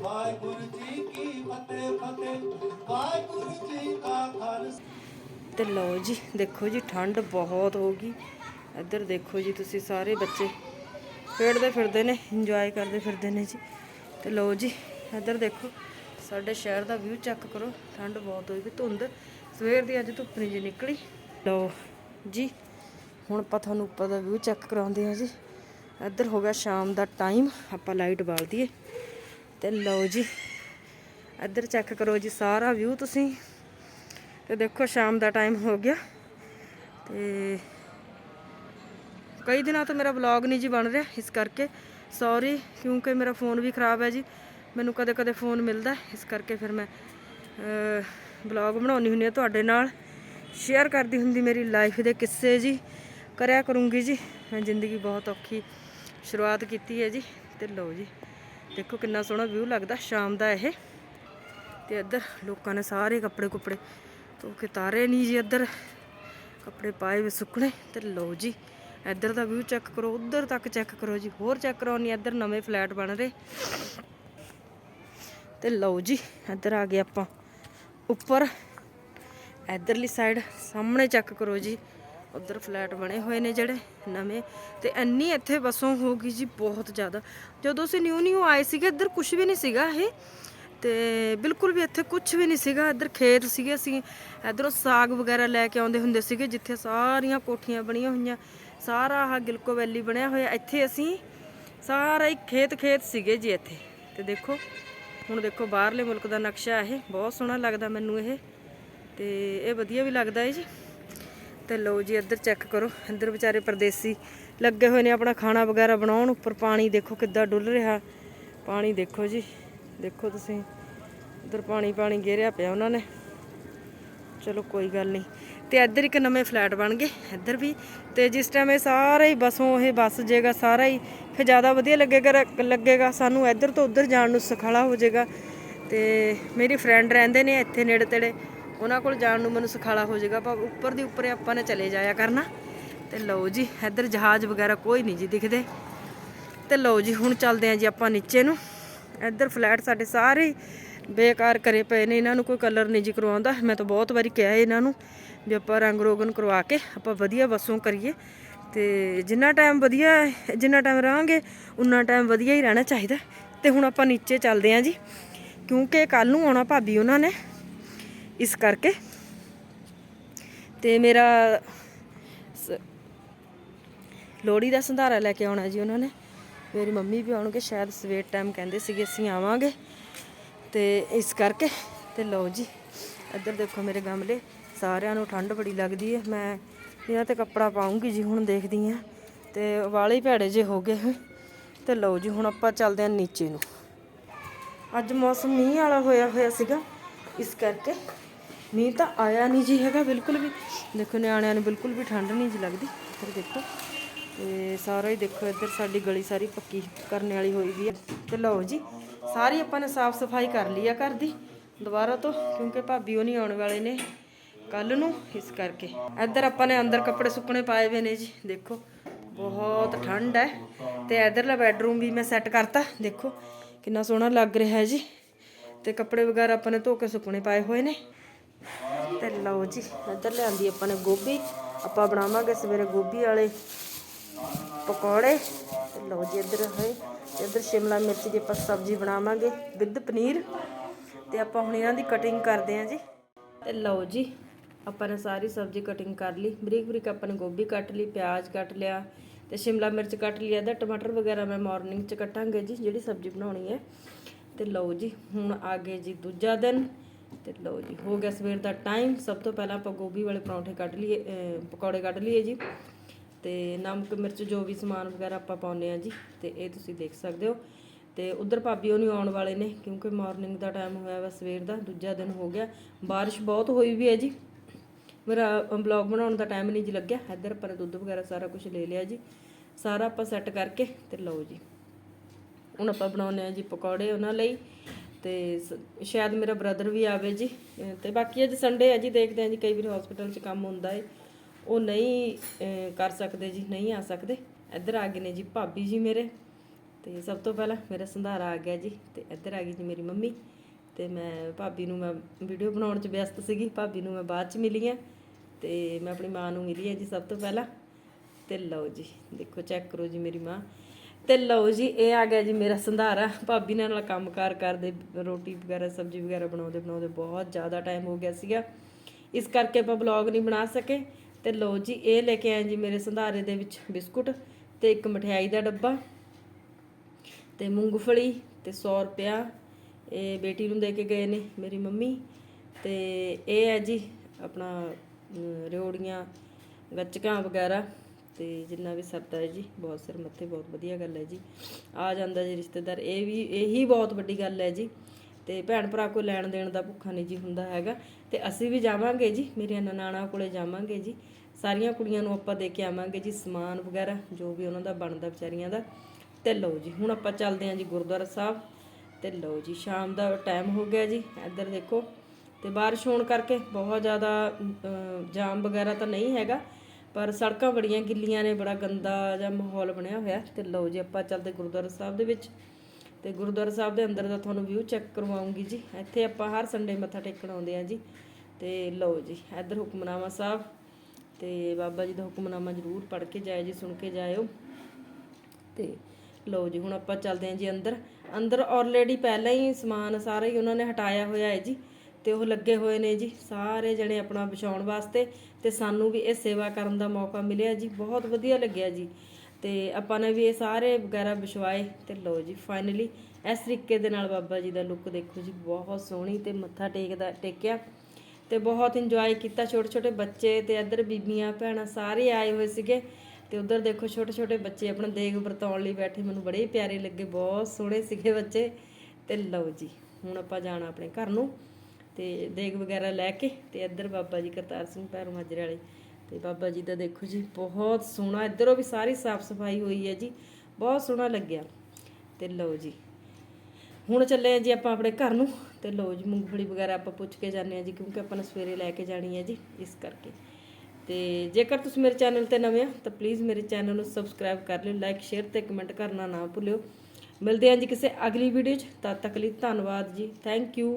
ਵਾਹਿਗੁਰੂ ਜੀ ਕੀ ਫਤਿਹ ਫਤਿਹ। ਵਾਹਿਗੁਰੂ ਜੀ ਕਾ ਖਾਲਸਾ। ਤੇ ਲਓ ਜੀ, ਦੇਖੋ ਜੀ, ਠੰਡ ਬਹੁਤ ਹੋ ਗਈ। ਇੱਧਰ ਦੇਖੋ ਜੀ ਤੁਸੀਂ ਸਾਰੇ ਬੱਚੇ। ਖੇਡਦੇ ਫਿਰਦੇ ਨੇ ਇੰਜੋਏ ਕਰਦੇ ਫਿਰਦੇ ਨੇ ਜੀ। ਤੇ ਲਓ ਜੀ, ਇੱਧਰ ਦੇਖੋ, ਸਾਡੇ ਸ਼ਹਿਰ ਦਾ ਵਿਊ ਚੈੱਕ ਕਰੋ। ਠੰਡ ਬਹੁਤ ਹੋਈ ਵੀ ਧੁੰਦ। ਸਵੇਰ ਦੀ ਅੱਜ ਧੁੱਪ ਨਹੀਂ ਜੀ ਨਿਕਲੀ। ਲਓ ਜੀ, ਹੁਣ ਆਪਾਂ ਤੁਹਾਨੂੰ ਉੱਪਰ ਦਾ ਵਿਊ ਚੈੱਕ ਕਰਾਉਂਦੇ ਹਾਂ ਜੀ। ਇੱਧਰ ਹੋ ਗਿਆ ਸ਼ਾਮ ਦਾ ਟਾਈਮ ਆਪਾਂ ਲਾਈਟ ਬਾਲ ਦਈਏ। ਤੇ ਲਓ ਜੀ, ਇੱਧਰ ਚੈੱਕ ਕਰੋ ਜੀ ਸਾਰਾ ਵਿਊ ਤੁਸੀਂ। ਤੇ ਦੇਖੋ ਸ਼ਾਮ ਦਾ ਟਾਈਮ ਹੋ ਗਿਆ। ਤੇ ਕਈ ਦਿਨਾਂ ਤੋਂ ਮੇਰਾ ਵਲੌਗ ਨਹੀਂ ਜੀ ਬਣ ਰਿਹਾ ਇਸ ਕਰਕੇ। ਸੌਰੀ ਕਿਉਂਕਿ ਮੇਰਾ ਫੋਨ ਵੀ ਖਰਾਬ ਹੈ ਜੀ। ਮੈਨੂੰ ਕਦੇ ਕਦੇ ਫੋਨ ਮਿਲਦਾ ਇਸ ਕਰਕੇ ਫਿਰ ਮੈਂ ਵਲੌਗ ਬਣਾਉਣੀ ਹੁੰਦੀ ਹਾਂ ਤੁਹਾਡੇ ਨਾਲ। ਸ਼ੇਅਰ ਕਰਦੀ ਹੁੰਦੀ ਮੇਰੀ ਲਾਈਫ ਦੇ ਕਿੱਸੇ ਜੀ। ਕਰਿਆ ਕਰੂੰਗੀ ਜੀ। ਮੈਂ ਜ਼ਿੰਦਗੀ ਬਹੁਤ ਔਖੀ ਸ਼ੁਰੂਆਤ ਕੀਤੀ ਹੈ ਜੀ। ਤੇ ਲਓ ਜੀ। ਦੇਖੋ ਕਿੰਨਾ ਸੋਹਣਾ ਵਿਊ ਲੱਗਦਾ ਸ਼ਾਮ ਦਾ ਇਹ। ਤੇ ਇੱਧਰ ਲੋਕਾਂ ਨੇ ਸਾਰੇ ਕੱਪੜੇ ਕੁਪੜੇ ਧੋ ਕੇ ਤਾਰੇ ਨਹੀਂ ਜੀ ਇੱਧਰ। ਕੱਪੜੇ ਪਾਏ ਵੇ ਸੁੱਕਣੇ ਤੇ ਲਓ ਜੀ, ਇੱਧਰ ਦਾ ਵਿਊ ਚੈੱਕ ਕਰੋ, ਉੱਧਰ ਤੱਕ ਚੈੱਕ ਕਰੋ ਜੀ, ਹੋਰ ਚੈੱਕ ਕਰਾਉਣੀ ਇੱਧਰ ਨਵੇਂ ਫਲੈਟ ਬਣ ਰਹੇ। ਤੇ ਲਓ ਜੀ, ਇੱਧਰ ਆ ਗਏ ਆਪਾਂ ਉੱਪਰ। ਇੱਧਰਲੀ ਸਾਈਡ ਸਾਹਮਣੇ ਚੈੱਕ ਕਰੋ ਜੀ। ਉੱਧਰ ਫਲੈਟ ਬਣੇ ਹੋਏ ਨੇ ਜਿਹੜੇ ਨਵੇਂ ਤੇ ਇੰਨੀ ਇੱਥੇ ਵਸੋਂ ਹੋ ਗਈ ਜੀ ਬਹੁਤ ਜ਼ਿਆਦਾ। ਜਦੋਂ ਅਸੀਂ ਨਿਊ ਨਿਊ ਆਏ ਸੀਗੇ, ਇੱਧਰ ਕੁਝ ਵੀ ਨਹੀਂ ਸੀਗਾ ਇਹ। ਤੇ ਬਿਲਕੁਲ ਵੀ ਇੱਥੇ ਕੁਝ ਵੀ ਨਹੀਂ ਸੀਗਾ, ਇੱਧਰ ਖੇਤ ਸੀਗੇ ਅਸੀਂ। ਇੱਧਰੋਂ ਸਾਗ ਵਗੈਰਾ ਲੈ ਕੇ ਆਉਂਦੇ ਹੁੰਦੇ ਸੀਗੇ, ਜਿੱਥੇ ਸਾਰੀਆਂ ਕੋਠੀਆਂ ਬਣੀਆਂ ਹੋਈਆਂ। ਸਾਰਾ ਆਹ ਗਿਲਕੋ ਵੈਲੀ ਬਣਿਆ ਹੋਇਆ। ਇੱਥੇ ਅਸੀਂ ਸਾਰਾ ਹੀ ਖੇਤ ਖੇਤ ਸੀਗੇ ਜੀ ਇੱਥੇ। ਤੇ ਦੇਖੋ, ਹੁਣ ਦੇਖੋ ਬਾਹਰਲੇ ਮੁਲਕ ਦਾ ਨਕਸ਼ਾ ਇਹ। ਬਹੁਤ ਸੋਹਣਾ ਲੱਗਦਾ ਮੈਨੂੰ ਇਹ। ਤੇ ਇਹ ਵਧੀਆ ਵੀ ਲੱਗਦਾ ਹੈ ਜੀ। ਤੇ ਲਓ ਜੀ, ਇੱਧਰ ਚੈੱਕ ਕਰੋ। ਇੱਧਰ ਵਿਚਾਰੇ ਪਰਦੇਸੀ ਲੱਗੇ ਹੋਏ ਨੇ ਆਪਣਾ ਖਾਣਾ ਵਗੈਰਾ ਬਣਾਉਣ। ਉੱਪਰ ਪਾਣੀ ਦੇਖੋ ਕਿੱਦਾਂ ਡੁੱਲ ਰਿਹਾ। ਪਾਣੀ ਦੇਖੋ ਜੀ, ਦੇਖੋ ਤੁਸੀਂ। ਇੱਧਰ ਪਾਣੀ ਪਾਣੀ ਗੇਰਿਆ ਪਿਆ ਉਹਨਾਂ ਨੇ। ਚਲੋ ਕੋਈ ਗੱਲ ਨਹੀਂ। ਤੇ ਇੱਧਰ ਇੱਕ ਨਵੇਂ ਫਲੈਟ ਬਣ ਗਏ, ਇੱਧਰ ਵੀ। ਤੇ ਜਿਸ ਟਾਈਮ ਇਹ ਸਾਰਾ ਹੀ ਬਸੋਂ ਇਹ ਬਸ ਜੇਗਾ, ਸਾਰਾ ਹੀ ਫਿਰ ਜ਼ਿਆਦਾ ਵਧੀਆ ਲੱਗੇਗਾ ਲੱਗੇਗਾ। ਸਾਨੂੰ ਇੱਧਰ ਤੋਂ ਉੱਧਰ ਜਾਣ ਨੂੰ ਸਖਾਲਾ ਹੋ ਜਾਏਗਾ ਤੇ ਮੇਰੀ ਫਰੈਂਡ ਰਹਿੰਦੇ ਨੇ ਇੱਥੇ ਨੇੜੇ ਤੇੜੇ। ਉਹਨਾਂ ਕੋਲ ਜਾਣ ਨੂੰ ਮੈਨੂੰ ਸਖਾਲਾ ਹੋ ਜਾਏਗਾ ਪਰ ਉੱਪਰ ਦੀ ਉੱਪਰ ਆਪਾਂ ਨੇ ਚਲੇ ਜਾਇਆ ਕਰਨਾ। ਤੇ ਲਓ ਜੀ, ਇੱਧਰ ਜਹਾਜ਼ ਵਗੈਰਾ ਕੋਈ ਨਹੀਂ ਜੀ ਦਿਖਦੇ। ਤੇ ਲਓ ਜੀ, ਹੁਣ ਚੱਲਦੇ ਆਂ ਜੀ ਆਪਾਂ ਨੀਚੇ ਨੂੰ। ਇੱਧਰ ਫਲੈਟ ਸਾਡੇ ਸਾਰੇ ਬੇਕਾਰ ਕਰੇ ਪਏ ਨੇ, ਇਹਨਾਂ ਨੂੰ ਕੋਈ ਕਲਰ ਨਹੀਂ ਜੀ ਕਰਵਾਉਂਦਾ। ਮੈਂ ਤਾਂ ਬਹੁਤ ਵਾਰੀ ਕਿਹਾ ਇਹਨਾਂ ਨੂੰ ਵੀ ਆਪਾਂ ਰੰਗ ਰੋਗਨ ਕਰਵਾ ਕੇ ਆਪਾਂ ਵਧੀਆ ਵਸੋਂ ਕਰੀਏ। ਤੇ ਜਿੰਨਾ ਟਾਈਮ ਵਧੀਆ ਜਿੰਨਾ ਟਾਈਮ ਰਹਾਂਗੇ, ਉਨਾ ਟਾਈਮ ਵਧੀਆ ਹੀ ਰਹਿਣਾ ਚਾਹੀਦਾ। ਤੇ ਹੁਣ ਆਪਾਂ ਨੀਚੇ ਚੱਲਦੇ ਆਂ ਜੀ, ਕਿਉਂਕਿ ਕੱਲ ਨੂੰ ਆਉਣਾ ਭਾਬੀ ਉਹਨਾਂ ਨੇ। ਇਸ ਕਰਕੇ। ਤੇ ਮੇਰਾ ਸ- ਲੋਹੜੀ ਦਾ ਸੰਧਾਰਾ ਲੈ ਕੇ ਆਉਣਾ ਜੀ ਉਹਨਾਂ ਨੇ। ਮੇਰੀ ਮੰਮੀ ਵੀ ਆਉਣਗੇ, ਸ਼ਾਇਦ ਸਵੇਰ ਟਾਈਮ ਕਹਿੰਦੇ ਸੀਗੇ, ਅਸੀਂ ਆਵਾਂਗੇ। ਤੇ ਇਸ ਕਰਕੇ, ਤੇ ਲਓ ਜੀ, ਇੱਧਰ ਦੇਖੋ ਮੇਰੇ ਗਮਲੇ, ਸਾਰਿਆਂ ਨੂੰ ਠੰਡ ਬੜੀ ਲੱਗਦੀ ਹੈ। ਮੈਂ ਇਹਨਾਂ ਤੇ ਕੱਪੜਾ ਪਾਉਂਗੀ ਜੀ, ਹੁਣ ਦੇਖਦੀ ਆ ਤੇ ਵਾਲੇ ਭੈੜੇ ਜੇ ਹੋ ਗਏ ਹੈ ਤੇ ਲਓ ਜੀ, ਹੁਣ ਆਪਾਂ ਚੱਲਦੇ ਹਾਂ ਨੀਚੇ ਨੂੰ। ਅੱਜ ਮੌਸਮ ਮੀਂਹ ਵਾਲਾ ਹੋਇਆ ਹੋਇਆ ਸੀਗਾ, ਇਸ ਕਰਕੇ। ਮੀਂਹ ਤਾਂ ਆਇਆ ਨਹੀਂ ਜੀ ਹੈਗਾ, ਬਿਲਕੁਲ ਵੀ। ਦੇਖੋ, ਨਿਆਣਿਆਂ ਨੂੰ ਬਿਲਕੁਲ ਵੀ ਠੰਡ ਨਹੀਂ ਜੀ ਲੱਗਦੀ। ਇੱਧਰ ਦੇਖੋ। ਤੇ ਸਾਰਾ ਹੀ ਦੇਖੋ, ਇੱਧਰ ਸਾਡੀ ਗਲੀ ਸਾਰੀ ਪੱਕੀ ਕਰਨ ਵਾਲੀ ਹੋਈ ਵੀ ਹੈ। ਤੇ ਲਓ ਜੀ, ਸਾਰੀ ਆਪਾਂ ਨੇ ਸਾਫ਼ ਸਫ਼ਾਈ ਕਰ ਲਈ ਆ ਘਰ ਦੀ, ਦੁਬਾਰਾ ਤੋਂ, ਕਿਉਂਕਿ ਭਾਬੀ ਉਹ ਨਹੀਂ ਆਉਣ ਵਾਲੇ ਨੇ ਕੱਲ ਨੂੰ, ਇਸ ਕਰਕੇ। ਇੱਧਰ ਆਪਾਂ ਨੇ ਅੰਦਰ ਕੱਪੜੇ ਸੁੱਕਣੇ ਪਾਏ ਹੋਏ ਨੇ ਜੀ, ਦੇਖੋ। ਬਹੁਤ ਠੰਡ ਹੈ। ਤੇ ਇੱਧਰਲਾ ਬੈੱਡਰੂਮ ਵੀ ਮੈਂ ਸੈੱਟ ਕਰਤਾ, ਦੇਖੋ। ਕਿੰਨਾ ਸੋਹਣਾ ਲੱਗ ਰਿਹਾ ਹੈ ਜੀ। ਤੇ ਕੱਪੜੇ ਵਗੈਰਾ ਆਪਾਂ ਨੇ ਧੋ ਕੇ ਸੁੱਕਣੇ ਪਾਏ ਹੋਏ ਨੇ। ਤੇ ਲਓ ਜੀ, ਇੱਧਰ ਲਿਆਂਦੀ ਆਪਾਂ ਨੇ ਗੋਭੀ। ਆਪਾਂ ਬਣਾਵਾਂਗੇ ਸਵੇਰੇ ਗੋਭੀ ਵਾਲੇ ਪਕੌੜੇ। ਤੇ ਲਓ ਜੀ ਇੱਧਰ ਹੋਏ ਇੱਧਰ ਸ਼ਿਮਲਾ ਮਿਰਚ ਦੀ ਆਪਾਂ ਸਬਜ਼ੀ ਬਣਾਵਾਂਗੇ ਵਿਦ ਪਨੀਰ। ਤੇ ਆਪਾਂ ਹੁਣ ਇਹਨਾਂ ਦੀ ਕਟਿੰਗ ਕਰਦੇ ਆਂ ਜੀ। ਤੇ ਲਓ ਜੀ, ਆਪਾਂ ਨੇ ਸਾਰੀ ਸਬਜ਼ੀ ਕਟਿੰਗ ਕਰ ਲਈ। ਬਰੀਕ ਬਰੀਕ ਆਪਾਂ ਨੇ ਗੋਭੀ ਕੱਟ ਲਈ, ਪਿਆਜ਼ ਕੱਟ ਲਿਆ, ਤੇ ਸ਼ਿਮਲਾ ਮਿਰਚ ਕੱਟ ਲਈ। ਇਹਦਾ ਟਮਾਟਰ ਵਗੈਰਾ ਮੈਂ ਮਾਰਨਿੰਗ ਚ ਕੱਟਾਂਗੇ ਜੀ, ਜਿਹੜੀ ਸਬਜ਼ੀ ਬਣਾਉਣੀ ਹੈ। ਤੇ ਲਓ ਜੀ, ਹੁਣ ਆ ਗਏ ਜੀ ਦੂਜਾ ਦਿਨ। ਤੇ ਲਓ ਜੀ, ਹੋ ਗਿਆ ਸਵੇਰ ਦਾ ਟਾਈਮ ਸਭ ਤੋਂ ਪਹਿਲਾਂ ਆਪਾਂ ਗੋਭੀ ਵਾਲੇ ਪਰੌਂਠੇ ਕੱਢ ਲਈਏ ਪਕੌੜੇ ਕੱਢ ਲਈਏ ਜੀ। ਤੇ ਨਮਕ, ਮਿਰਚ, ਜੋ ਵੀ ਸਮਾਨ ਵਗੈਰਾ ਆਪਾਂ ਪਾਉਂਦੇ ਆ ਜੀ, ਤੇ ਇਹ ਤੁਸੀਂ ਦੇਖ ਸਕਦੇ ਹੋ। ਤੇ ਉਧਰ ਭਾਬੀ ਉਹ ਨਹੀਂ ਆਉਣ ਵਾਲੇ ਨੇ, ਕਿਉਂਕਿ ਮਾਰਨਿੰਗ ਦਾ ਟਾਈਮ ਹੋਇਆ ਵਾ ਸਵੇਰ ਦਾ, ਦੂਜਾ ਦਿਨ ਹੋ ਗਿਆ। ਬਾਰਿਸ਼ ਬਹੁਤ ਹੋਈ ਵੀ ਹੈ ਜੀ। ਮੇਰਾ ਬਲੌਗ ਬਣਾਉਣ ਦਾ ਟਾਈਮ ਨਹੀਂ ਜੀ ਲੱਗਿਆ। ਇੱਧਰ ਪਰ ਦੁੱਧ ਵਗੈਰਾ ਸਾਰਾ ਕੁਝ ਲੈ ਲਿਆ ਜੀ। ਸਾਰਾ ਆਪਾਂ ਸੈੱਟ ਕਰਕੇ ਤੇ ਲਓ ਜੀ। ਹੁਣ ਆਪਾਂ ਬਣਾਉਨੇ ਆ ਜੀ ਪਕੌੜੇ ਉਹਨਾਂ ਲਈ। ਤੇ ਸ- ਸ਼ਾਇਦ ਮੇਰਾ ਬ੍ਰਦਰ ਵੀ ਆਵੇ ਜੀ। ਅਹ, ਤੇ ਬਾਕੀ ਅੱਜ ਸੰਡੇ ਆ ਜੀ, ਦੇਖਦੇ ਹਾਂ ਜੀ, ਕਈ ਵਾਰ ਹਸਪੀਟਲ 'ਚ ਕੰਮ ਹੁੰਦਾ ਏ। ਉਹ ਨਹੀਂ ਕਰ ਸਕਦੇ ਜੀ, ਨਹੀਂ ਆ ਸਕਦੇ। ਇੱਧਰ ਆ ਗਏ ਨੇ ਜੀ ਭਾਬੀ ਜੀ ਮੇਰੇ। ਤੇ ਸਭ ਤੋਂ ਪਹਿਲਾਂ ਮੇਰਾ ਸੰਧਾਰਾ ਆ ਗਿਆ ਜੀ, ਤੇ ਇੱਧਰ ਆ ਗਈ ਜੀ ਮੇਰੀ ਮੰਮੀ। ਤੇ ਮੈਂ ਭਾਬੀ ਨੂੰ ਮੈਂ ਵੀਡੀਓ ਬਣਾਉਣ 'ਚ ਵਿਅਸਤ ਸੀਗੀ। ਭਾਬੀ ਨੂੰ ਮੈਂ ਬਾਅਦ 'ਚ ਮਿਲੀ ਆ। ਤੇ ਮੈਂ ਆਪਣੀ ਮਾਂ ਨੂੰ ਮਿਲੀ ਆ ਜੀ ਸਭ ਤੋਂ ਪਹਿਲਾਂ। ਤੇ ਲਓ ਜੀ, ਦੇਖੋ ਚੈੱਕ ਕਰੋ ਜੀ ਮੇਰੀ ਮਾਂ। ਤੇ ਲਓ ਜੀ ਇਹ ਆ ਗਿਆ ਜੀ ਮੇਰਾ ਸੰਧਾਰਾ। ਭਾਬੀ ਨਾਲ ਨਾਲ ਕੰਮਕਾਰ ਕਰਦੇ ਰੋਟੀ ਵਗੈਰਾ ਸਬਜ਼ੀ ਵਗੈਰਾ ਬਣਾਉਂਦੇ ਬਣਾਉਂਦੇ ਬਹੁਤ ਜ਼ਿਆਦਾ ਟਾਈਮ ਹੋ ਗਿਆ ਸੀਗਾ। ਇਸ ਕਰਕੇ ਆਪਾਂ ਵਲੌਗ ਨਹੀਂ ਬਣਾ ਸਕੇ। ਤੇ ਲਓ ਜੀ ਇਹ ਲੈ ਕੇ ਆਏ ਜੀ ਮੇਰੇ ਸੰਧਾਰੇ ਦੇ ਵਿੱਚ ਬਿਸਕੁਟ ਤੇ ਇੱਕ ਮਠਿਆਈ ਦਾ ਡੱਬਾ ਤੇ ਮੂੰਗਫਲੀ ਤੇ 100 ਰੁਪਿਆ ਇਹ ਬੇਟੀ ਨੂੰ ਦੇ ਕੇ ਗਏ ਨੇ ਮੇਰੀ ਮੰਮੀ। ਤੇ ਇਹ ਹੈ ਜੀ ਆਪਣਾ ਅਮ, ਰਿਓੜੀਆਂ ਗੱਚਕਾਂ ਵਗੈਰਾ। ਤੇ ਜਿੰਨਾ ਵੀ ਸਰਦਾ ਹੈ ਜੀ, ਬਹੁਤ ਸਿਰ ਮੱਥੇ, ਬਹੁਤ ਵਧੀਆ ਗੱਲ ਹੈ ਜੀ। ਆ ਜਾਂਦਾ ਜੀ ਰਿਸ਼ਤੇਦਾਰ, ਇਹ ਵੀ, ਇਹੀ ਬਹੁਤ ਵੱਡੀ ਗੱਲ ਹੈ ਜੀ। ਤੇ ਭੈਣ ਭਰਾ ਕੋ ਲੈਣ ਦੇਣ ਦਾ ਭੁੱਖਾ ਨਹੀਂ ਜੀ ਹੁੰਦਾ ਹੈਗਾ। ਤੇ ਅਸੀਂ ਵੀ ਜਾਵਾਂਗੇ ਜੀ, ਮੇਰੀਆਂ ਨਨਾਣਾ ਕੋਲੇ ਜਾਵਾਂਗੇ ਜੀ। ਸਾਰੀਆਂ ਕੁੜੀਆਂ ਨੂੰ ਆਪਾਂ ਦੇ ਕੇ ਆਵਾਂਗੇ ਜੀ, ਸਮਾਨ ਵਗੈਰਾ, ਜੋ ਵੀ ਉਹਨਾਂ ਦਾ ਬਣਦਾ ਵਿਚਾਰੀਆਂ ਦਾ। ਤੇ ਲਓ ਜੀ, ਹੁਣ ਆਪਾਂ ਚੱਲਦੇ ਹਾਂ ਜੀ ਗੁਰਦੁਆਰਾ ਸਾਹਿਬ। ਤੇ ਲਓ ਜੀ, ਸ਼ਾਮ ਦਾ ਟਾਈਮ ਹੋ ਗਿਆ ਜੀ, ਇੱਧਰ ਦੇਖੋ। ਤੇ ਬਾਰਿਸ਼ ਹੋਣ ਕਰਕੇ ਬਹੁਤ ਜ਼ਿਆਦਾ ਜਾਮ ਵਗੈਰਾ ਤਾਂ ਨਹੀਂ ਹੈਗਾ। ਪਰ ਸੜਕਾਂ ਬੜੀਆਂ ਗਿੱਲੀਆਂ ਨੇ, ਬੜਾ ਗੰਦਾ ਜਿਹਾ ਮਾਹੌਲ ਬਣਿਆ ਹੋਇਆ। ਤੇ ਲਓ ਜੀ, ਆਪਾਂ ਚੱਲਦੇ ਗੁਰਦੁਆਰਾ ਸਾਹਿਬ ਦੇ ਵਿੱਚ। ਤੇ ਗੁਰਦੁਆਰਾ ਸਾਹਿਬ ਦੇ ਅੰਦਰ ਦਾ ਤੁਹਾਨੂੰ ਵਿਊ ਚੈੱਕ ਕਰਵਾਉਂਗੀ ਜੀ। ਇੱਥੇ ਆਪਾਂ ਹਰ ਸੰਡੇ ਮੱਥਾ ਟੇਕਣ ਆਉਂਦੇ ਆ ਜੀ। ਤੇ ਲਓ ਜੀ, ਇੱਧਰ ਹੁਕਮਨਾਮਾ ਸਾਹਿਬ। ਤੇ ਬਾਬਾ ਜੀ ਦਾ ਹੁਕਮਨਾਮਾ ਜ਼ਰੂਰ ਪੜ੍ਹ ਕੇ ਜਾਇਓ ਜੀ, ਸੁਣ ਕੇ ਜਾਇਓ। ਤੇ ਲਓ ਜੀ, ਹੁਣ ਆਪਾਂ ਚੱਲਦੇ ਹਾਂ ਜੀ ਅੰਦਰ। ਅੰਦਰ ਆਲਰੇਡੀ ਪਹਿਲਾਂ ਹੀ ਸਮਾਨ ਸਾਰਾ ਹੀ ਉਹਨਾਂ ਨੇ ਹਟਾਇਆ ਹੋਇਆ ਹੈ ਜੀ। ਤੇ ਉਹ ਲੱਗੇ ਹੋਏ ਨੇ ਜੀ, ਸਾਰੇ ਜਣੇ ਆਪਣਾ ਵਿਛਾਉਣ ਵਾਸਤੇ ਤੇ ਸਾਨੂੰ ਵੀ ਇਹ ਸੇਵਾ ਕਰਨ ਦਾ ਮੌਕਾ ਮਿਲਿਆ ਜੀ, ਬਹੁਤ ਵਧੀਆ ਲੱਗਿਆ ਜੀ। ਤੇ ਆਪਾਂ ਨੇ ਵੀ ਇਹ ਸਾਰੇ ਵਗੈਰਾ ਵਿਛਵਾਏ ਤੇ ਲਓ ਜੀ ਫਾਈਨਲੀ ਇਸ ਤਰੀਕੇ ਦੇ ਨਾਲ ਬਾਬਾ ਜੀ ਦਾ ਲੁੱਕ ਦੇਖੋ ਜੀ, ਬਹੁਤ ਸੋਹਣੀ ਤੇ ਮੱਥਾ ਟੇਕਦਾ, ਟੇਕਿਆ ਤੇ ਬਹੁਤ ਇੰਜੋਏ ਕੀਤਾ। ਛੋਟੇ ਛੋਟੇ ਬੱਚੇ ਤੇ ਇੱਧਰ ਬੀਬੀਆਂ, ਭੈਣਾਂ ਸਾਰੇ ਆਏ ਹੋਏ ਸੀਗੇ ਤੇ ਉਧਰ ਦੇਖੋ ਛੋਟੇ ਛੋਟੇ ਬੱਚੇ ਆਪਣਾ ਦੇਗ ਵਰਤਾਉਣ ਲਈ ਬੈਠੇ, ਮੈਨੂੰ ਬੜੇ ਪਿਆਰੇ ਲੱਗੇ, ਬਹੁਤ ਸੋਹਣੇ ਸੀਗੇ ਬੱਚੇ ਤੇ ਲਓ ਜੀ, ਹੁਣ ਆਪਾਂ ਜਾਣਾ ਆਪਣੇ ਘਰ ਨੂੰ। ਤੇ ਦੇਗ ਵਗੈਰਾ ਲੈ ਕੇ ਤੇ ਇੱਧਰ ਬਾਬਾ ਜੀ ਕਰਤਾਰ ਸਿੰਘ ਭੈਰੋ ਮਾਜਰੇ ਵਾਲੇ। ਤੇ ਬਾਬਾ ਜੀ ਦਾ ਦੇਖੋ ਜੀ, ਬਹੁਤ ਸੋਹਣਾ, ਇੱਧਰੋਂ ਵੀ ਸਾਰੀ ਸਾਫ਼ ਸਫ਼ਾਈ ਹੋਈ ਹੈ ਜੀ। ਬਹੁਤ ਸੋਹਣਾ ਲੱਗਿਆ। ਤੇ ਲਓ ਜੀ, ਹੁਣ ਚੱਲੇ ਆ ਜੀ ਆਪਾਂ ਆਪਣੇ ਘਰ ਨੂੰ। ਤੇ ਲਓ ਜੀ, ਮੂੰਗਫਲੀ ਵਗੈਰਾ ਆਪਾਂ ਪੁੱਛ ਕੇ ਜਾਂਦੇ ਆ ਜੀ, ਕਿਉਂਕਿ ਆਪਾਂ ਨੇ ਸਵੇਰੇ ਲੈ ਕੇ ਜਾਣੀ ਹੈ ਜੀ, ਇਸ ਕਰਕੇ। ਤੇ ਜੇਕਰ ਤੁਸੀਂ ਮੇਰੇ ਚੈਨਲ ਤੇ ਨਵੇਂ ਆ ਤਾਂ ਪਲੀਜ਼ ਮੇਰੇ ਚੈਨਲ ਨੂੰ ਸਬਸਕ੍ਰਾਈਬ ਕਰ ਲਿਓ ਲਾਈਕ ਸ਼ੇਅਰ ਤੇ ਕਮੈਂਟ ਕਰਨਾ ਨਾ ਭੁੱਲਿਓ। ਮਿਲਦੇ ਹਾਂ ਜੀ ਕਿਸੇ ਅਗਲੀ ਵੀਡੀਓ 'ਚ। ਤਦ ਤੱਕ ਲਈ ਧੰਨਵਾਦ ਜੀ। Thank you